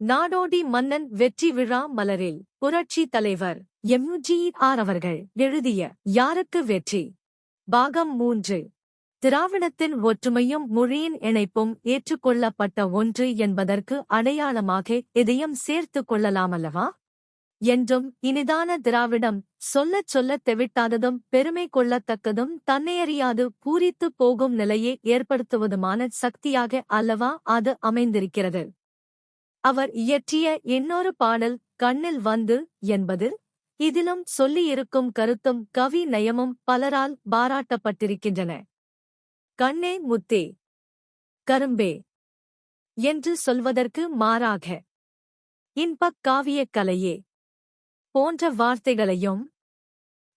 நாடோடி மன்னன் வெற்றி விழா மலரில் புரட்சி தலைவர் எம்ஜி ஆர். அவர்கள் எழுதிய யாருக்கு வெற்றி? பாகம் மூன்று. திராவிடத்தின் ஒற்றுமையும் மொழியின் இணைப்பும் ஏற்றுக்கொள்ளப்பட்ட ஒன்று என்பதற்கு அடையாளமாக இதயம் சேர்த்துக் கொள்ளலாமல்லவா? என்றும் இனிதான திராவிடம் சொல்லச் சொல்லத் தெவிட்டாததும் பெருமை கொள்ளத்தக்கதும் தன்னையறியாது பூரித்துப் போகும் நிலையை ஏற்படுத்துவதுமான சக்தியாக அல்லவா அது அமைந்திருக்கிறது? அவர் இயற்றிய இன்னொரு பாடல் கண்ணில் வந்து என்பது. இதிலும் சொல்லியிருக்கும் கருத்தும் கவி நயமும் பலரால் பாராட்டப்பட்டிருக்கின்றன. கண்ணே முத்தே கரும்பே என்று சொல்வதற்கு மாறாக இன்பக் காவியக் கலையே போன்ற வார்த்தைகளையும்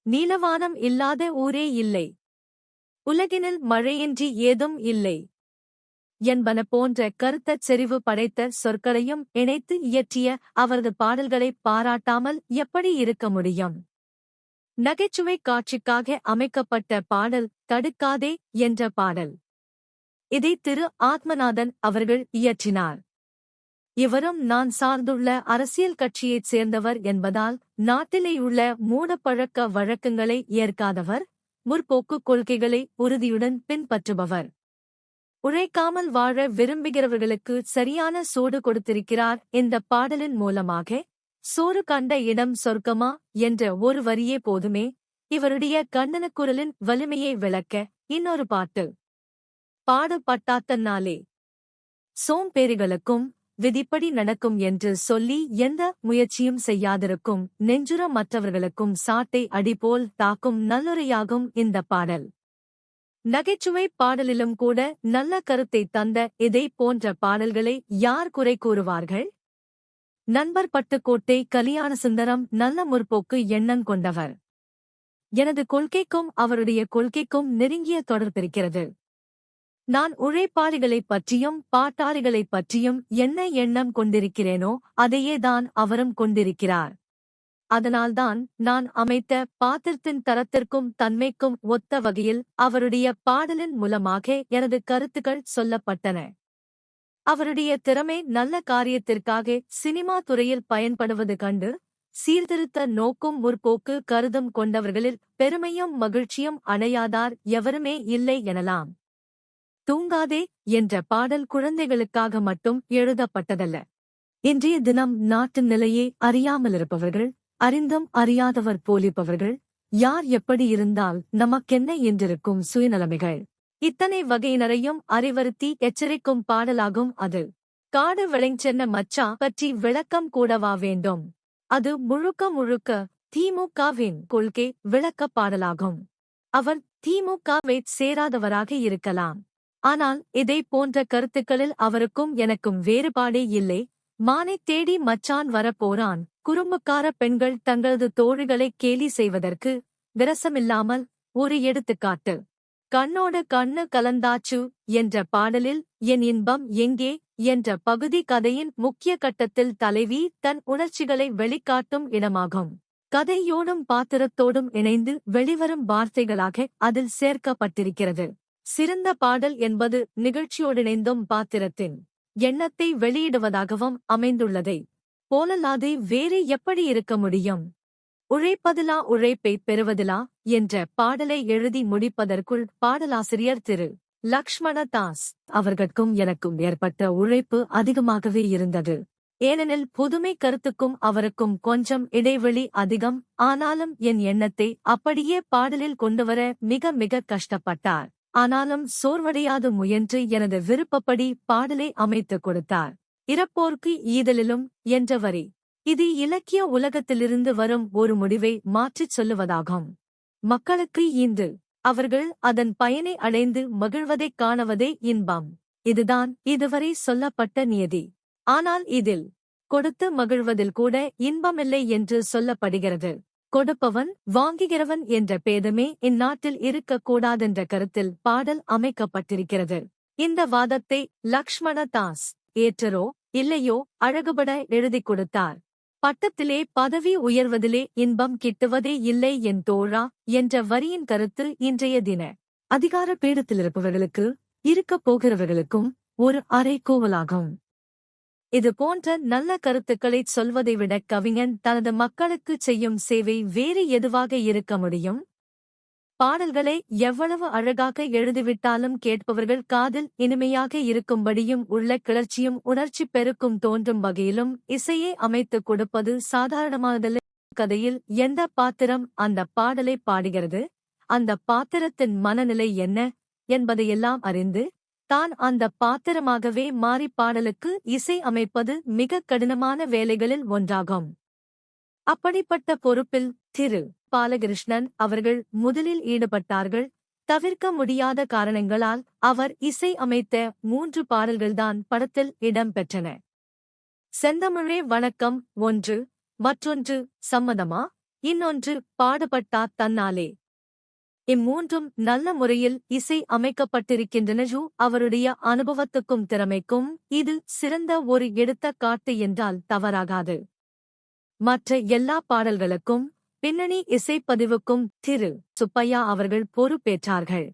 நீலவானம் இல்லாத ஊரே இல்லை. உலகினில் மழையின்றி ஏதும் இல்லை. என்பன போன்ற கருத்தச் செறிவு படைத்த சொற்களையும் இணைத்து இயற்றிய அவரது பாடல்களை பாராட்டாமல் எப்படி இருக்க முடியும்? நகைச்சுவை காட்சிக்காக அமைக்கப்பட்ட பாடல் தடுக்காதே என்ற பாடல். இதை திரு. ஆத்மநாதன் அவர்கள் இயற்றினார். இவரும் நான் சார்ந்துள்ள அரசியல் கட்சியைச் சேர்ந்தவர் என்பதால் நாட்டிலேயுள்ள மூடப்பழக்க வழக்கங்களை ஏற்காதவர் முற்போக்குக் கொள்கைகளை உறுதியுடன் பின்பற்றுபவர். உழைக்காமல் வாழ விரும்புகிறவர்களுக்கு சரியான சோடு கொடுத்திருக்கிறார் இந்த பாடலின் மூலமாக சோறு கண்ட இடம் சொர்க்கமா என்ற ஒரு வரியே போதுமே. இவருடைய கண்ணனுக்குரலின் வலிமையை விளக்க இன்னொரு பாட்டு. பாடுபட்டாத்தன்னாலே. சோம்பேறிகளுக்கும் விதிப்படி நடக்கும் என்று சொல்லி எந்த முயற்சியும் செய்யாதிருக்கும். நெஞ்சுர மற்றவர்களுக்கும் சாட்டை அடிபோல் தாக்கும் நல்லுரையாகும் இந்த பாடல். நகைச்சுவை பாடலிலும் கூட நல்ல கருத்தை தந்த இதை போன்ற பாடல்களை யார் குறை கூறுவார்கள்? நண்பர் பட்டுக்கோட்டை கலியாண சுந்தரம் நல்ல முற்போக்கு எண்ணம் கொண்டவர். எனது கொள்கைக்கும் அவருடைய கொள்கைக்கும் நெருங்கிய தொடர்பிருக்கிறது. நான் உழைப்பாளிகளைப் பற்றியும் பாட்டாளிகளைப் பற்றியும் என்ன எண்ணம் கொண்டிருக்கிறேனோ அதையேதான் அவரும் கொண்டிருக்கிறார். அதனால்தான் நான் அமைத்த பாத்திரத்தின் தரத்திற்கும் தன்மைக்கும் ஒத்த வகையில் அவருடைய பாடலின் மூலமாக எனது கருத்துக்கள் சொல்லப்பட்டன. அவருடைய திறமை நல்ல காரியத்திற்காக சினிமா துறையில் பயன்படுவது கண்டு சீர்திருத்த நோக்கும் முற்போக்கு கருதும் கொண்டவர்களில் பெருமையும் மகிழ்ச்சியும் அடையாதார் எவருமே இல்லை எனலாம். தூங்காதே என்ற பாடல் குழந்தைகளுக்காக மட்டும் எழுதப்பட்டதல்ல. இன்றைய தினம் நாட்டின் நிலையை அறியாமலிருப்பவர்கள் அறிந்தும் அறியாதவர் போலிப்பவர்கள் யார் எப்படி இருந்தால் நமக்கென்ன என்றிருக்கும் சுயநலமைகள். இத்தனை வகையினரையும் அறிவறுத்தி எச்சரிக்கும் பாடலாகும் அது. காடு விளைஞ்சென்ன மச்சா பற்றி விளக்கம் கூடவா வேண்டும்? அது முழுக்க முழுக்க திமுகவின் கொள்கை விளக்க பாடலாகும். அவர் திமுகவை சேராதவராக இருக்கலாம். ஆனால் இதை போன்ற கருத்துக்களில் அவருக்கும் எனக்கும் வேறுபாடே இல்லை. மானை தேடி மச்சான் வரப்போறான் குறும்புக்கார பெண்கள் தங்களது தோழிகளை கேலி செய்வதற்கு விரசமில்லாமல் ஒரு எடுத்துக்காட்டு. கண்ணோடு கண்ணு கலந்தாச்சு என்ற பாடலில் என் இன்பம் எங்கே என்ற பகுதி கதையின் முக்கிய கட்டத்தில் தலைவி தன் உணர்ச்சிகளை வெளிக்காட்டும் இடமாகும். கதையோடும் பாத்திரத்தோடும் இணைந்து வெளிவரும் வார்த்தைகளாக அதில் சேர்க்கப்பட்டிருக்கிறது. சிறந்த பாடல் என்பது நிகழ்ச்சியோடிணைந்தும் பாத்திரத்தின் எண்ணத்தை வெளியிடுவதாகவும் அமைந்துள்ளதை போலல்லாது வேறு எப்படி இருக்க முடியும்? உழைப்பதிலா உழைப்பை பெறுவதிலா? என்ற பாடலை எழுதி முடிப்பதற்குள் பாடலாசிரியர் திரு. லக்ஷ்மண தாஸ் அவர்கட்கும் எனக்கும் ஏற்பட்ட உழைப்பு அதிகமாகவே இருந்தது. ஏனெனில் புதுமை கருத்துக்கும் அவருக்கும் கொஞ்சம் இடைவெளி அதிகம். ஆனாலும் என் எண்ணத்தை அப்படியே பாடலில் கொண்டுவர மிக மிக கஷ்டப்பட்டார். ஆனாலும் சோர்வடையாது முயன்று எனது விருப்பப்படி பாடலை அமைத்துக் கொடுத்தார். இறப்போர்க்கு ஈதலிலும் என்ற வரி இது இலக்கிய உலகத்திலிருந்து வரும் ஒரு முடிவை மாற்றிச் சொல்லுவதாகும். மக்களுக்கு ஈந்து அவர்கள் அதன் பயனை அடைந்து மகிழ்வதைக் காணவதே இன்பம். இதுதான் இதுவரை சொல்லப்பட்ட நியதி. ஆனால் இதில் கொடுத்து மகிழ்வதில் கூட இன்பமில்லை என்று சொல்லப்படுகிறது. கொடுப்பவன் வாங்குகிறவன் என்ற பேதமே இந்நாட்டில் இருக்கக்கூடாதென்ற கருத்தில் பாடல் அமைக்கப்பட்டிருக்கிறது. இந்த வாதத்தை லக்ஷ்மண தாஸ் ஏற்றரோ இல்லையோ அழகுபட எழுதிக் கொடுத்தார். பட்டத்திலே பதவி உயர்வதிலே இன்பம் கிட்டுவதே இல்லை என் தோழா என்ற வரியின் கருத்து இன்றைய தின. அதிகார பீடத்தில் இருப்பவர்களுக்கு இருக்கப் போகிறவர்களுக்கும் ஒரு அறைகூவலாகும் இது போன்ற நல்ல கருத்துக்களைச் சொல்வதை விட கவிஞன் தனது மக்களுக்கு செய்யும் சேவை வேறு எதுவாக இருக்க முடியும்? பாடல்களை எவ்வளவு அழகாக எழுதிவிட்டாலும் கேட்பவர்கள் காதில் இனிமையாக இருக்கும்படியும் உள்ள கிளர்ச்சியும் உணர்ச்சி பெருக்கும் தோன்றும் வகையிலும் இசையை அமைத்துக் கொடுப்பது சாதாரணமானதல்ல கதையில் எந்த பாத்திரம் அந்த பாடலை பாடுகிறது? அந்த பாத்திரத்தின் மனநிலை என்ன என்பதையெல்லாம் அறிந்து தான் அந்த பாத்திரமாகவே மாறி பாடலுக்கு இசை அமைப்பது மிக கடினமான வேலைகளில் ஒன்றாகும். அப்படிப்பட்ட பொறுப்பில் திரு. பாலகிருஷ்ணன் அவர்கள் முதலில் ஈடுபட்டார்கள். தவிர்க்க முடியாத காரணங்களால் அவர் இசை அமைத்த மூன்று பாடல்கள்தான் படத்தில் இடம்பெற்றன. செந்தமிழே வணக்கம் ஒன்று மற்றொன்று சம்மதமா? இன்னொன்று பாடுபட்டா தன்னாலே. இம்மூன்றும் நல்ல முறையில் இசை அமைக்கப்பட்டிருக்கின்றனஜு அவருடைய அனுபவத்துக்கும் திறமைக்கும் இது சிறந்த ஒரு எடுத்த காட்டு என்றால் தவறாகாது. மற்ற எல்லா பாடல்களுக்கும் பின்னணி இசைப்பதிவுக்கும் திரு. சுப்பையா அவர்கள் பொறுப்பேற்றார்கள்.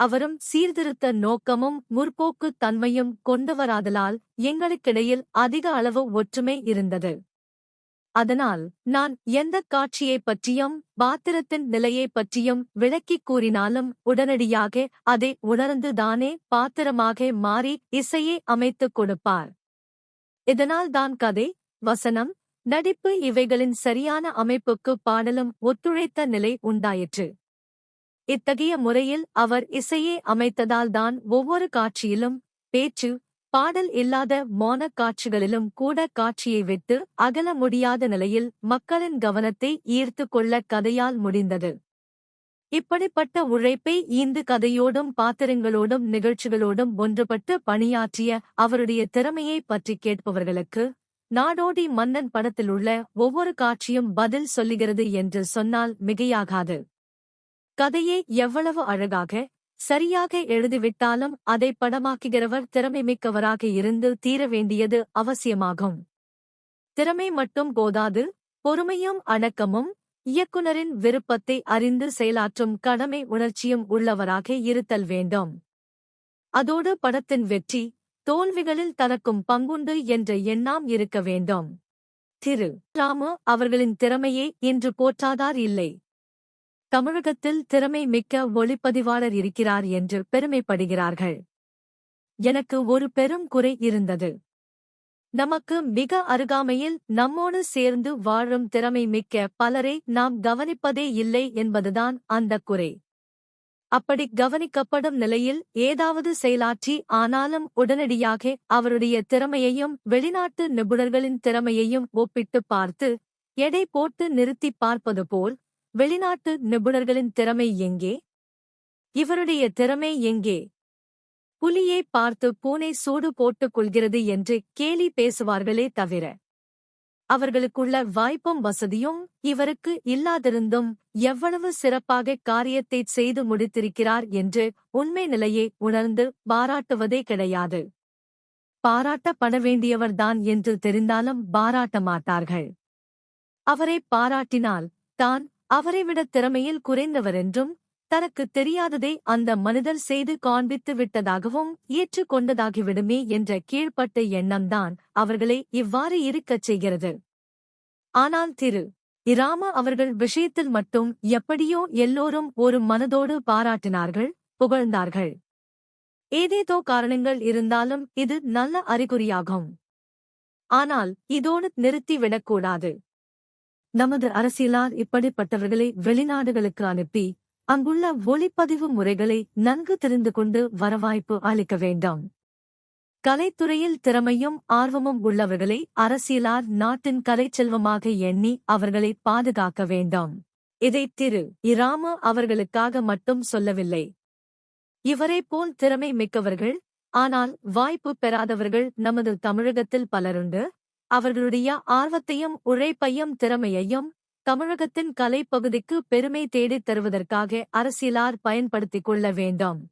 அவரும் சீர்திருத்த நோக்கமும் முற்போக்கு தன்மையும் கொண்டவராதலால் எங்களுக்கிடையில் அதிக அளவு ஒற்றுமை இருந்தது. அதனால் நான் எந்த காட்சியைப் பற்றியும் பாத்திரத்தின் நிலையைப் பற்றியும் விளக்கிக் கூறினாலும் உடனடியாக அதை உணர்ந்துதானே பாத்திரமாக மாறி இசையை அமைத்துக் கொடுப்பார். இதனால் தான் கதை வசனம் நடிப்பு இவைகளின் சரியான அமைப்புக்கு பாடலும் ஒத்துழைத்த நிலை உண்டாயிற்று. இத்தகைய முறையில் அவர் இசையே அமைத்ததால்தான் ஒவ்வொரு காட்சியிலும் பேச்சு பாடல் இல்லாத மோனக் காட்சிகளிலும் கூட காட்சியை விட்டு அகல முடியாத நிலையில் மக்களின் கவனத்தை ஈர்த்து கொள்ள கதையால் முடிந்தது. இப்படிப்பட்ட உழைப்பை ஈந்து கதையோடும் பாத்திரங்களோடும் நிகழ்ச்சிகளோடும் ஒன்றுபட்டு பணியாற்றிய அவருடைய திறமையை பற்றி கேட்பவர்களுக்கு நாடோடி மன்னன் படத்திலுள்ள ஒவ்வொரு காட்சியும் பதில் சொல்லுகிறது என்று சொன்னால் மிகையாகாது. கதையை எவ்வளவு அழகாக சரியாக எழுதிவிட்டாலும் அதை படமாக்குகிறவர் திறமைமிக்கவராக இருந்து தீர வேண்டியது அவசியமாகும். திறமை மட்டும் போதாது பொறுமையும் அடக்கமும் இயக்குனரின் விருப்பத்தை அறிந்து செயலாற்றும் கடமை உணர்ச்சியும் உள்ளவராக இருத்தல் வேண்டும். அதோடு படத்தின் வெற்றி தோல்விகளில் தனக்கும் பங்குண்டு என்ற எண்ணாம் இருக்க வேண்டும். திரு. ராமு அவர்களின் திறமையே இன்று போற்றாதார் இல்லை. தமிழகத்தில் திறமை மிக்க ஒளிப்பதிவாளர் இருக்கிறார் என்று பெருமைப்படுகிறார்கள். எனக்கு ஒரு பெரும் குறை இருந்தது. நமக்கு மிக அருகாமையில் நம்மோடு சேர்ந்து வாழும் திறமை மிக்க பலரை நாம் கவனிப்பதே இல்லை என்பதுதான் அந்த குறை. அப்படி கவனிக்கப்படும் நிலையில் ஏதாவது செயலாற்றி ஆனாலும் உடனடியாக அவருடைய திறமையையும் வெளிநாட்டு நிபுணர்களின் திறமையையும் ஒப்பிட்டு பார்த்து எடை போட்டு நிறுத்தி பார்ப்பது போல் வெளிநாட்டு நிபுணர்களின் திறமை எங்கே? இவருடைய திறமை எங்கே? புலியை பார்த்து பூனை சூடு போட்டுக் கொள்கிறது என்று கேலி பேசுவார்களே தவிர அவர்களுக்குள்ள வாய்ப்பும் வசதியும் இவருக்கு இல்லாதிருந்தும் எவ்வளவு சிறப்பாக காரியத்தை செய்து முடித்திருக்கிறார் என்று உண்மை நிலையை உணர்ந்து பாராட்டுவதே கிடையாது. பாராட்டப்பட வேண்டியவர்தான் என்று தெரிந்தாலும் பாராட்ட மாட்டார்கள். அவரை பாராட்டினால் தான் அவரைவிட திறமையில் குறைந்தவர் என்றும் தனக்கு தெரியாததை அந்த மனிதர் செய்து காண்பித்து விட்டதாகவும் ஏற்றுக்கொண்டதாகிவிடுமே என்ற கீழ்ப்பட்ட எண்ணம்தான் அவர்களை இவ்வாறு இருக்கச் செய்கிறது. ஆனால் திரு. இராம அவர்கள் விஷயத்தில் மட்டும் எப்படியோ எல்லோரும் ஒரு மனதோடு பாராட்டினார்கள் புகழ்ந்தார்கள். ஏதேதோ காரணங்கள் இருந்தாலும் இது நல்ல அறிகுறியாகும். ஆனால் இதோடு நிறுத்திவிடக்கூடாது நமது அரசியலார் இப்படிப்பட்டவர்களை வெளிநாடுகளுக்கு அனுப்பி அங்குள்ள ஒளிப்பதிவு முறைகளை நன்கு தெரிந்து கொண்டு வரவாய்ப்பு அளிக்க வேண்டும். கலைத்துறையில் திறமையும் ஆர்வமும் உள்ளவர்களை அரசியலார் நாட்டின் கலைச்செல்வமாக எண்ணி அவர்களை பாதுகாக்க வேண்டும். இதை திரு. இராம அவர்களுக்காக மட்டும் சொல்லவில்லை. இவரை போல் திறமை மிக்கவர்கள் ஆனால் வாய்ப்பு பெறாதவர்கள் நமது தமிழகத்தில் பலருண்டு. அவர்களுடைய ஆர்வத்தையும் உழைப்பையும் திறமையையும் தமிழகத்தின் கலைப்பகுதிக்கு பெருமை தேடித் தருவதற்காக அரசியலார் பயன்படுத்திக் கொள்ள வேண்டும்.